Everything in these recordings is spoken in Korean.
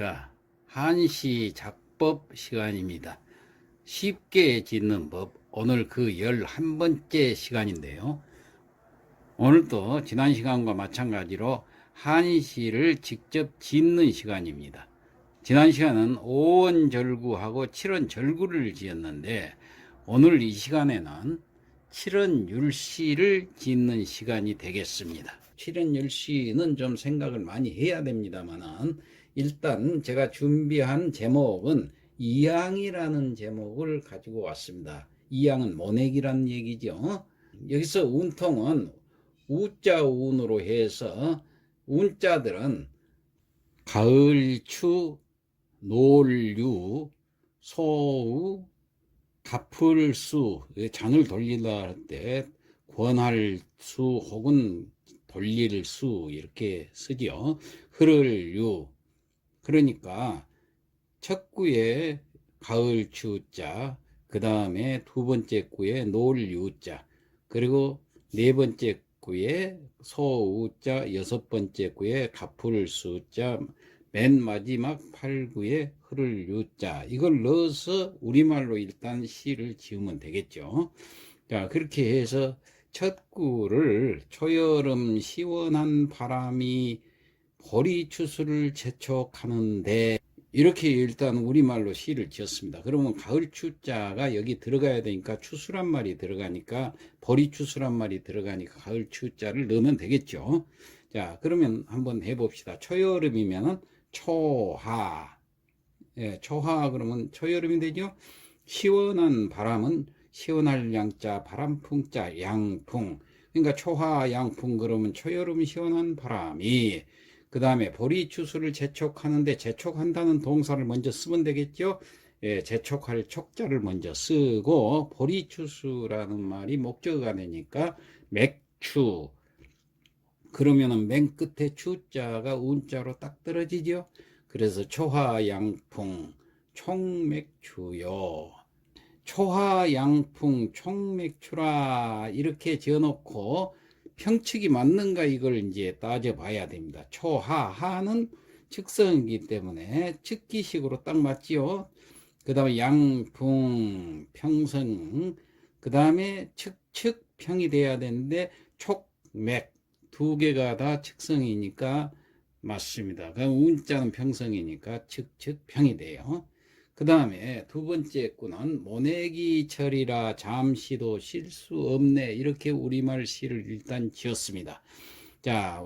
안녕하십니까. 한시 작법 시간입니다. 쉽게 짓는 법, 오늘 그 11번째 시간인데요. 오늘도 지난 시간과 마찬가지로 한시를 직접 짓는 시간입니다. 지난 시간은 5원 절구하고 7원 절구를 지었는데 오늘 이 시간에는 7원 율시를 짓는 시간이 되겠습니다. 7원 율시는 좀 생각을 많이 해야 됩니다만은 일단 제가 준비한 제목은 이양이라는 제목을 가지고 왔습니다. 이양은 모내기라는 얘기죠. 여기서 운통은 우자 운으로 해서 운자들은 가을추, 노을유, 소우, 가풀수, 장을 돌리다 할 때 권할수 혹은 돌릴수 이렇게 쓰지요. 흐를유. 그러니까 첫 구에 가을 추자, 그 다음에 두 번째 구에 노을유자, 그리고 네 번째 구에 소우자, 여섯 번째 구에 가풀수자, 맨 마지막 8구에 흐를 유자 이걸 넣어서 우리말로 일단 시를 지으면 되겠죠. 자 그렇게 해서 첫 구를 초여름 시원한 바람이 보리 추수를 재촉하는데 이렇게 일단 우리말로 시를 지었습니다. 그러면 가을 추자가 여기 들어가야 되니까 추수란 말이 들어가니까 보리 추수란 말이 들어가니까 가을 추자를 넣으면 되겠죠. 자 그러면 한번 해봅시다. 초여름이면은 초하. 예, 초하 그러면 초여름이 되죠. 시원한 바람은 시원할 양자 바람풍자 양풍. 그러니까 초하 양풍 그러면 초여름 시원한 바람이 그 다음에 보리추수를 재촉하는데 재촉한다는 동사를 먼저 쓰면 되겠죠. 예, 재촉할 촉자를 먼저 쓰고 보리추수라는 말이 목적어가 되니까 맥추 그러면은 맨 끝에 추자가 운자로 딱 떨어지죠. 그래서 초하양풍 총맥추요. 초하양풍 총맥추라 이렇게 지어놓고 평측이 맞는가 이걸 이제 따져봐야 됩니다. 초하 하는 측성이기 때문에 측기식으로 딱 맞지요. 그 다음에 양풍 평성 그 다음에 측 측 평이 돼야 되는데 촉 맥 두 개가 다 측성이니까 맞습니다. 그 운자는 평성이니까 측 측 평이 돼요. 그 다음에 두 번째 구는 모내기 철이라 잠시도 쉴 수 없네 이렇게 우리말 시를 일단 지었습니다. 자,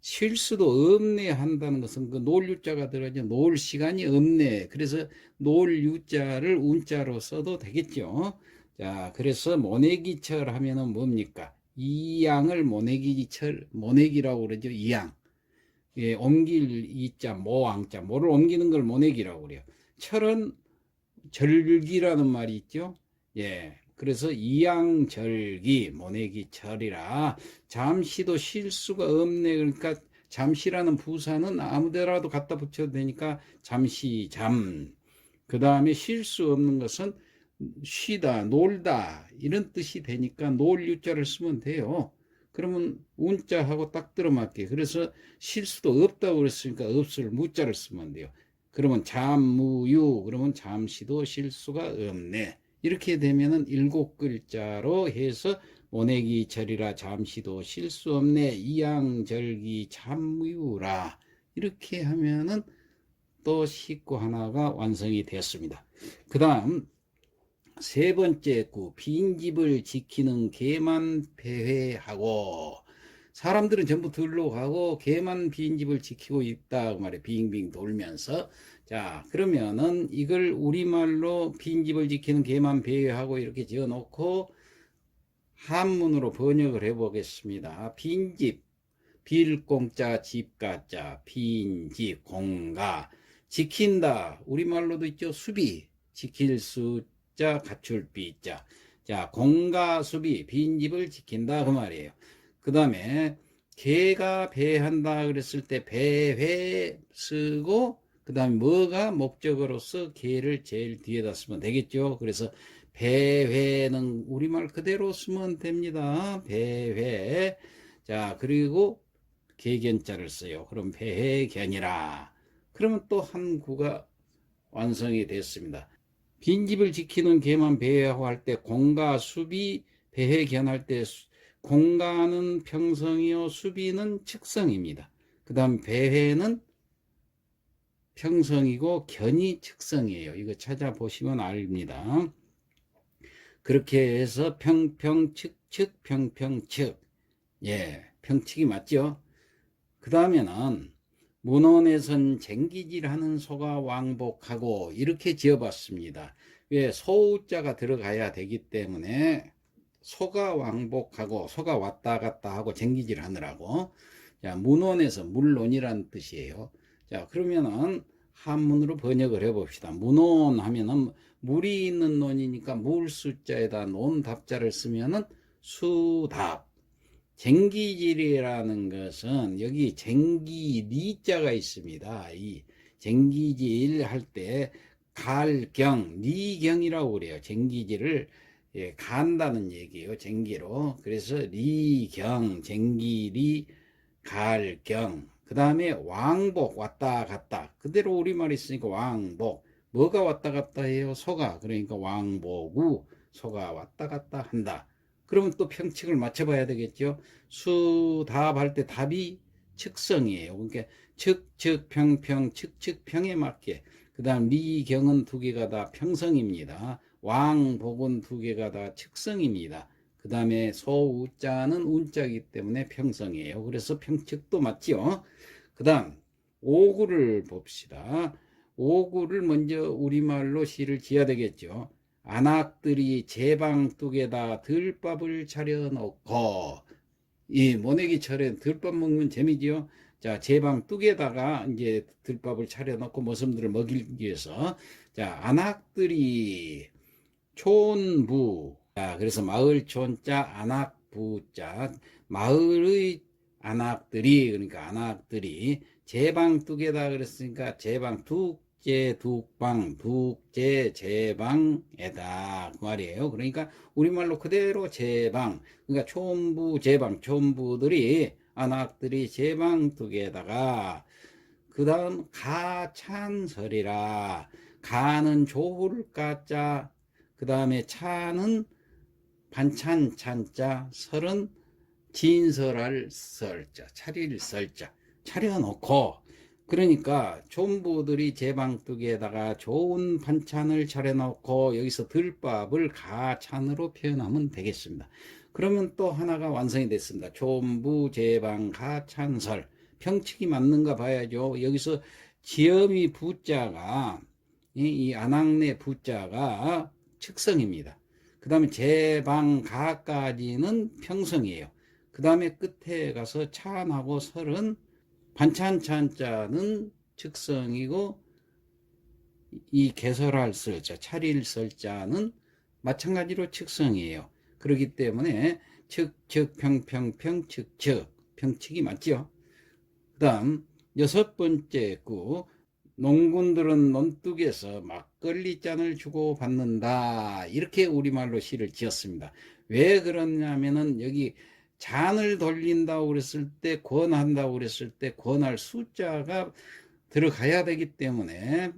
쉴 수도 없네 한다는 것은 그 놀유자가 들어가죠. 놀 시간이 없네. 그래서 놀유자를 운자로 써도 되겠죠. 자, 그래서 모내기철 하면은 뭡니까? 이 양을 모내기철, 모내기라고 그러죠. 이 양. 예, 옮길 이자, 모왕자, 모를 옮기는 걸 모내기라고 그래요. 철은 절기라는 말이 있죠. 예. 그래서 이양절기, 모내기철이라 잠시도 쉴 수가 없네. 그러니까 잠시라는 부사는 아무데라도 갖다 붙여도 되니까 잠시 잠. 그 다음에 쉴 수 없는 것은 쉬다, 놀다 이런 뜻이 되니까 놀 유자를 쓰면 돼요. 그러면 운자하고 딱 들어맞게. 그래서 쉴 수도 없다고 그랬으니까 없을 무자를 쓰면 돼요. 그러면 잠무유 그러면 잠시도 쉴 수가 없네. 이렇게 되면은 일곱 글자로 해서 모내기 절이라 잠시도 쉴수 없네. 이양절기 잠무유라. 이렇게 하면은 또 식구 하나가 완성이 되었습니다. 그 다음 세 번째 구 빈집을 지키는 개만 배회하고 사람들은 전부 들러 가고 개만 빈집을 지키고 있다 그 말에 빙빙 돌면서. 자 그러면은 이걸 우리말로 빈집을 지키는 개만 배회하고 이렇게 지어 놓고 한문으로 번역을 해 보겠습니다. 빈집 빌공자 집가자 빈집 공가. 지킨다. 우리말로도 있죠. 수비 지킬 수 자, 가출비 자. 자, 공가 수비 빈집을 지킨다. 그 말이에요. 그 다음에 개가 배한다 그랬을 때 배회 쓰고 그 다음에 뭐가 목적으로서 개를 제일 뒤에다 쓰면 되겠죠. 그래서 배회는 우리말 그대로 쓰면 됩니다. 배회. 자, 그리고 개견자를 써요. 그럼 배회견이라. 그러면 또 한 구가 완성이 됐습니다. 빈집을 지키는 개만 배회하고 할 때 공가 수비 배회 견 할 때 수- 공가는 평성이요 수비는 측성입니다. 그 다음 배회는 평성이고 견이 측성이에요. 이거 찾아보시면 압니다. 그렇게 해서 평평측측 평평측 예 평측이 맞죠? 그 다음에는 문헌에선 쟁기질하는 소가 왕복하고 이렇게 지어봤습니다. 왜 소자가 들어가야 되기 때문에 소가 왕복하고 소가 왔다 갔다 하고 쟁기질 하느라고 자 문헌에서 물론이라는 뜻이에요. 자 그러면은 한문으로 번역을 해 봅시다. 문온 하면은 물이 있는 논이니까 물 숫자에다 논 답자를 쓰면은 수답. 쟁기질이라는 것은 여기 쟁기 리자가 있습니다. 이 쟁기질 할 때 갈경, 리경이라고 그래요. 쟁기질을 예, 간다는 얘기예요. 쟁기로. 그래서 리경, 쟁기리, 갈경. 그 다음에 왕복 왔다 갔다. 그대로 우리말 있으니까 왕복. 뭐가 왔다 갔다 해요? 소가. 그러니까 왕복우 소가 왔다 갔다 한다. 그러면 또 평칙을 맞춰봐야 되겠죠. 수답 할 때 답이 측성이에요. 그러니까 측, 측, 평, 평, 측, 측, 평에 맞게. 그 다음 리경은 두 개가 다 평성입니다. 왕 복은 두 개가 다 측성입니다. 그 다음에 소우자는 운자이기 때문에 평성이에요. 그래서 평측도 맞지요. 그 다음 오구를 봅시다. 오구를 먼저 우리말로 시를 지어야 되겠죠. 안악들이 제방뚝에다 들밥을 차려놓고 이 모내기철에 들밥 먹는 재미지요. 자 제방 뚝에다가 이제 들밥을 차려놓고 모섬들을 먹이기 위해서 자 안악들이 촌부. 자 그래서 마을 촌자 안악부자. 마을의 안악들이 그러니까 안악들이 제방뚝에다 그랬으니까 제방 뚝제 뚝방 뚝제 제방에다. 그 말이에요. 그러니까 우리말로 그대로 제방. 그러니까 촌부 제방 촌부들이 안악들이 제방뚝에다가 그 다음 가찬설이라. 가는 조울 가자 그 다음에 차는 반찬 찬자 설은 진설할 설자 차릴 설자 차려놓고 그러니까 촌부들이 제방뚝에다가 좋은 반찬을 차려놓고 여기서 들밥을 가찬으로 표현하면 되겠습니다. 그러면 또 하나가 완성이 됐습니다. 촌부 제방 가찬설 평칙이 맞는가 봐야죠. 여기서 지엄이 부자가 이, 이 안악내 부자가 측성입니다. 그 다음에 제방가까지는 평성이에요. 그 다음에 끝에 가서 찬하고 설은 반찬 찬자는 측성이고 이 개설할 설자, 차릴 설자는 마찬가지로 측성이에요. 그렇기 때문에 측, 측, 평, 평, 평, 측, 측, 평측이 맞죠? 그 다음 여섯 번째 구 농군들은 논둑에서 막걸리 잔을 주고 받는다. 이렇게 우리말로 시를 지었습니다. 왜 그러냐면은 여기 잔을 돌린다고 그랬을 때 권한다고 그랬을 때 권할 숫자가 들어가야 되기 때문에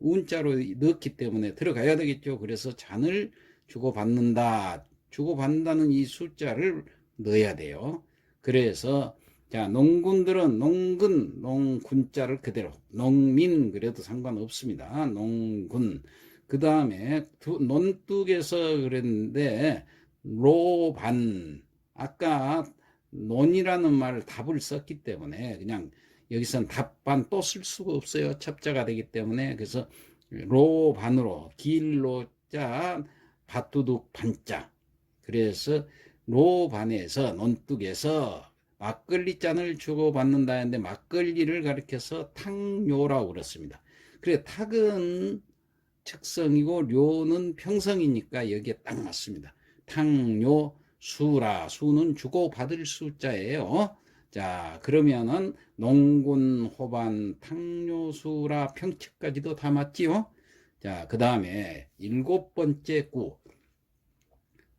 운자로 넣기 때문에 들어가야 되겠죠. 그래서 잔을 주고 받는다. 주고 받는다는 이 숫자를 넣어야 돼요. 그래서 자, 농군들은 농근, 농군자를 그대로, 농민 그래도 상관없습니다. 농군. 그 다음에 논뚝에서 그랬는데 로반. 아까 논이라는 말을 답을 썼기 때문에 그냥 여기선 답반 또 쓸 수가 없어요. 첩자가 되기 때문에 그래서 로반으로 길로 자 밭두둑 반자. 그래서 로반에서 논뚝에서 막걸리 잔을 주고받는다 했는데 막걸리를 가리켜서 탕료라고 그랬습니다. 그래 탁은 측성이고 료는 평성이니까 여기에 딱 맞습니다. 탕료 수라 수는 주고받을 숫자예요. 자 그러면은 농군 호반 탕료 수라 평측까지도 다 맞지요. 자그 다음에 일곱 번째 구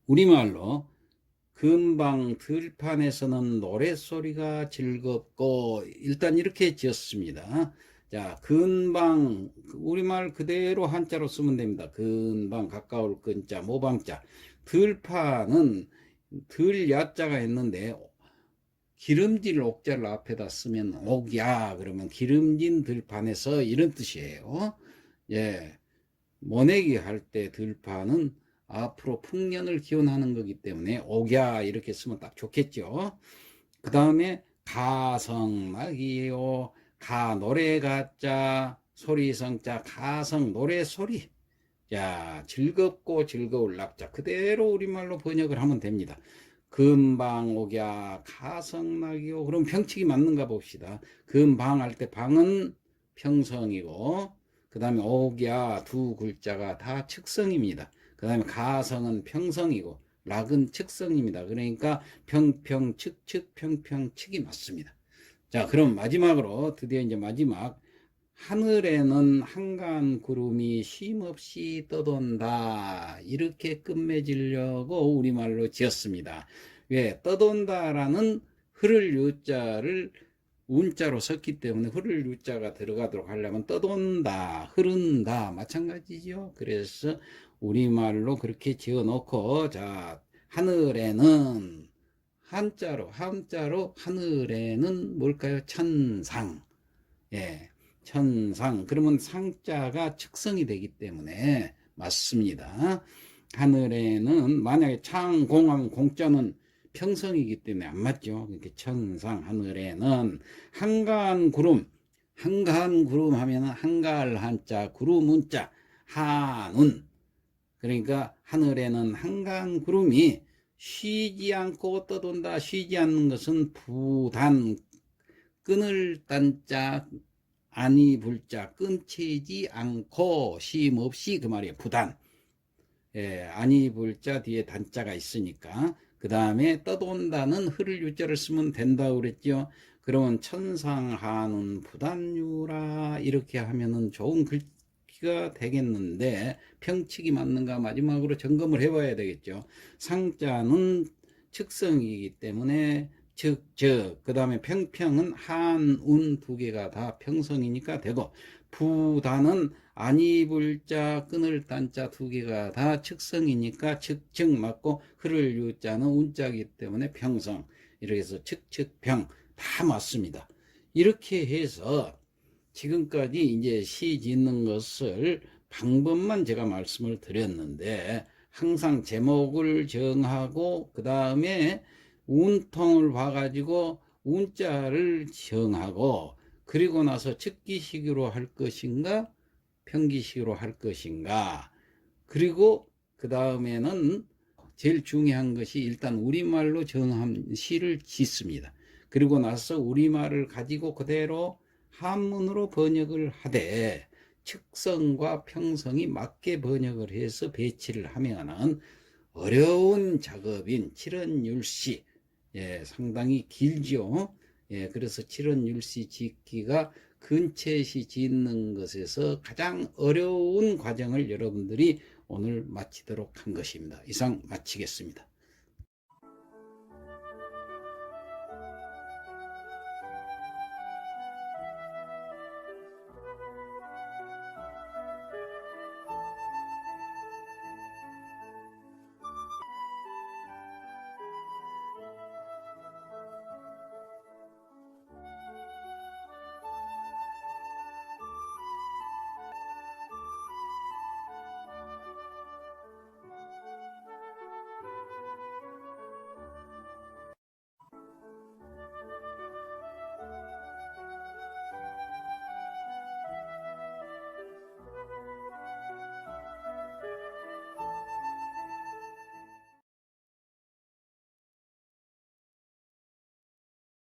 우리말로 금방 들판에서는 노랫소리가 즐겁고 일단 이렇게 지었습니다. 자, 근방, 우리말 그대로 한자로 쓰면 됩니다. 근방, 가까울 근자, 모방자. 들판은 들 야자가 있는데, 기름질 옥자를 앞에다 쓰면 옥야, 그러면 기름진 들판에서 이런 뜻이에요. 예. 모내기 할 때 들판은 앞으로 풍년을 기원하는 거기 때문에 옥야 이렇게 쓰면 딱 좋겠죠. 그 다음에 가성락이요. 가 노래 가자 소리성자 가성 노래 소리. 자 즐겁고 즐거울 낙자 그대로 우리말로 번역을 하면 됩니다. 금방 옥야 가성락이요. 그럼 평칙이 맞는가 봅시다. 금방 할 때 방은 평성이고 그 다음에 옥야 두 글자가 다 측성입니다. 그 다음에 가성은 평성이고 락은 측성입니다. 그러니까 평평 측측 평평 측이 맞습니다. 자 그럼 마지막으로 드디어 이제 마지막 하늘에는 한간 구름이 쉼없이 떠돈다 이렇게 끝맺으려고 우리말로 지었습니다. 왜 떠돈다라는 흐를 유자를 운자로 썼기 때문에 흐를 유자가 들어가도록 하려면 떠돈다, 흐른다 마찬가지죠. 그래서 우리말로 그렇게 지어 놓고 자 하늘에는 한자로 한자로 하늘에는 뭘까요? 천상. 예. 천상. 그러면 상자가 측성이 되기 때문에 맞습니다. 하늘에는 만약에 창공하면 공자는 평성이기 때문에 안 맞죠. 이렇게 천상 하늘에는 한가한 구름 한가한 구름 하면 한가할 한자 구름 문자 한운 그러니까 하늘에는 한가한 구름이 쉬지 않고 떠돈다. 쉬지 않는 것은 부단 끈을 딴자 아니 불자 끊치지 않고 쉼 없이 그 말이에요. 부단. 예, 아니 불자 뒤에 단자가 있으니까 그 다음에 떠돈다는 흐를 유자를 쓰면 된다 그랬죠. 그러면 천상하는 부단유라 이렇게 하면은 좋은 글 귀가 되겠는데 평칙이 맞는가 마지막으로 점검을 해봐야 되겠죠. 상자는 측성이기 때문에 즉, 즉, 그 다음에 평평은 한, 운 두 개가 다 평성이니까 되고, 부단은 아니 불자, 끊을 단자 두 개가 다 측성이니까 측, 측 맞고, 흐를 유자는 운자기 때문에 평성. 이렇게 해서 측, 측, 평. 다 맞습니다. 이렇게 해서 지금까지 이제 시 짓는 것을 방법만 제가 말씀을 드렸는데, 항상 제목을 정하고, 그 다음에 운통을 봐가지고 운자를 정하고 그리고 나서 측기식으로 할 것인가 평기식으로 할 것인가 그리고 그 다음에는 제일 중요한 것이 일단 우리말로 정한 시를 짓습니다. 그리고 나서 우리말을 가지고 그대로 한문으로 번역을 하되 측성과 평성이 맞게 번역을 해서 배치를 하면은 어려운 작업인 칠언율시 예, 상당히 길죠. 예, 그래서 칠언율시 짓기가 근체시 짓는 것에서 가장 어려운 과정을 여러분들이 오늘 마치도록 한 것입니다. 이상 마치겠습니다.